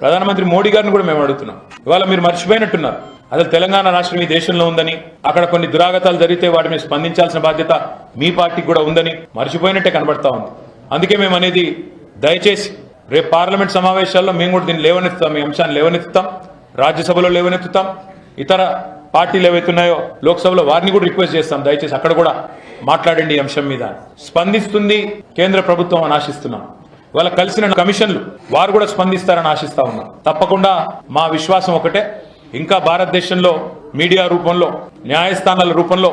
ప్రధానమంత్రి మోడీ గారిని కూడా మేము అడుగుతున్నాం. ఇవాళ మీరు మర్చిపోయినట్టున్నారు. అసలు తెలంగాణ రాష్ట్రం ఈ దేశంలో ఉందని అక్కడ కొన్ని దురాగతాలు జరిగితే వాటి మీద స్పందించాల్సిన బాధ్యత మీ పార్టీకి కూడా ఉందని మర్చిపోయినట్టే కనబడతా ఉంది. అందుకే మేము అనేది దయచేసి రేపు పార్లమెంట్ సమావేశాల్లో మేము కూడా దీన్ని లేవనెత్తుతాం ఈ అంశాన్ని లేవనెత్తుతాం రాజ్యసభలో లేవనెత్తుతాం ఇతర పార్టీలు ఏవైతున్నాయో లోక్సభలో వారిని కూడా రిక్వెస్ట్ చేస్తాం. దయచేసి అక్కడ కూడా మాట్లాడండి ఈ అంశం మీద. స్పందిస్తుంది కేంద్ర ప్రభుత్వం అని ఆశిస్తున్నాం. వాళ్ళ కలిసిన కమిషన్లు వారు కూడా స్పందిస్తారని ఆశిస్తా ఉన్నా. తప్పకుండా మా విశ్వాసం ఒకటే. ఇంకా భారతదేశంలో మీడియా రూపంలో న్యాయస్థానాల రూపంలో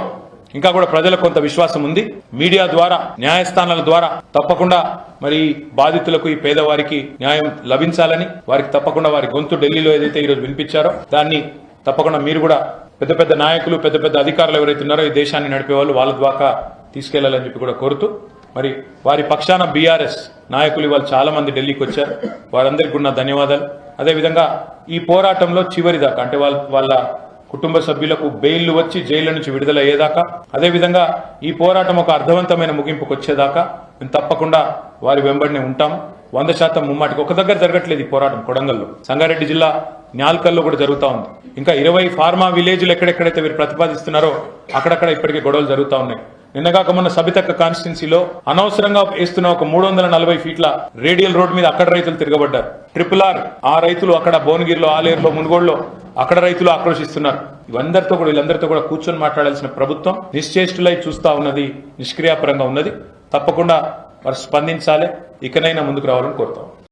ఇంకా కూడా ప్రజలకు కొంత విశ్వాసం ఉంది. మీడియా ద్వారా న్యాయస్థానాల ద్వారా తప్పకుండా మరి బాధితులకు ఈ పేదవారికి న్యాయం లభించాలని వారికి తప్పకుండా వారి గొంతు ఢిల్లీలో ఏదైతే ఈరోజు వినిపించారో దాన్ని తప్పకుండా మీరు కూడా పెద్ద పెద్ద నాయకులు పెద్ద పెద్ద అధికారులు ఎవరైతే ఉన్నారో ఈ దేశాన్ని నడిపే వాళ్ళు వాళ్ళ ద్వారా తీసుకెళ్ళాలని చెప్పి కూడా కోరుతూ మరి వారి పక్షాన బీఆర్ఎస్ నాయకులు ఇవాళ చాలా మంది ఢిల్లీకి వచ్చారు. వారందరికీ ఉన్న ధన్యవాదాలు. అదేవిధంగా ఈ పోరాటంలో చివరి దాకా అంటే వాళ్ళ వాళ్ళ కుటుంబ సభ్యులకు బెయిల్ వచ్చి జైలు నుంచి విడుదల అయ్యేదాకా అదేవిధంగా ఈ పోరాటం ఒక అర్థవంతమైన ముగింపుకు వచ్చేదాకా మేము తప్పకుండా వారి వెంబడినే ఉంటాం వంద శాతం ముమ్మాటికి ఒక దగ్గర జరగట్లేదు ఈ పోరాటం కొడంగల్లో. సంగారెడ్డి జిల్లా న్యాల్కల్లో కూడా జరుగుతూ ఉంది. ఇంకా ఇరవై ఫార్మా విలేజ్లు ఎక్కడెక్కడైతే వీరు ప్రతిపాదిస్తున్నారో అక్కడక్కడ ఇప్పటికే గొడవలు జరుగుతూ ఉన్నాయి. నిన్నగాక మొన్న సబితక్క కాన్స్టిట్యున్సీలో అనవసరంగా వేస్తున్న ఒక మూడు వందల నలభై ఫీట్ల రేడియల్ రోడ్ మీద అక్కడ రైతులు తిరగబడ్డారు. ట్రిపుల్ ఆర్ ఆ రైతులు అక్కడ భువనగిరిలో ఆలేరులో మునుగోడులో అక్కడ రైతులు ఆక్రోశిస్తున్నారు. ఇవందరితో కూడా వీళ్ళందరితో కూడా కూర్చొని మాట్లాడాల్సిన ప్రభుత్వం నిశ్చేష్టులై చూస్తా ఉన్నది నిష్క్రియాపరంగా ఉన్నది. తప్పకుండా వారు స్పందించాలి. ఇకనైనా ముందుకు రావాలని కోరుతాం.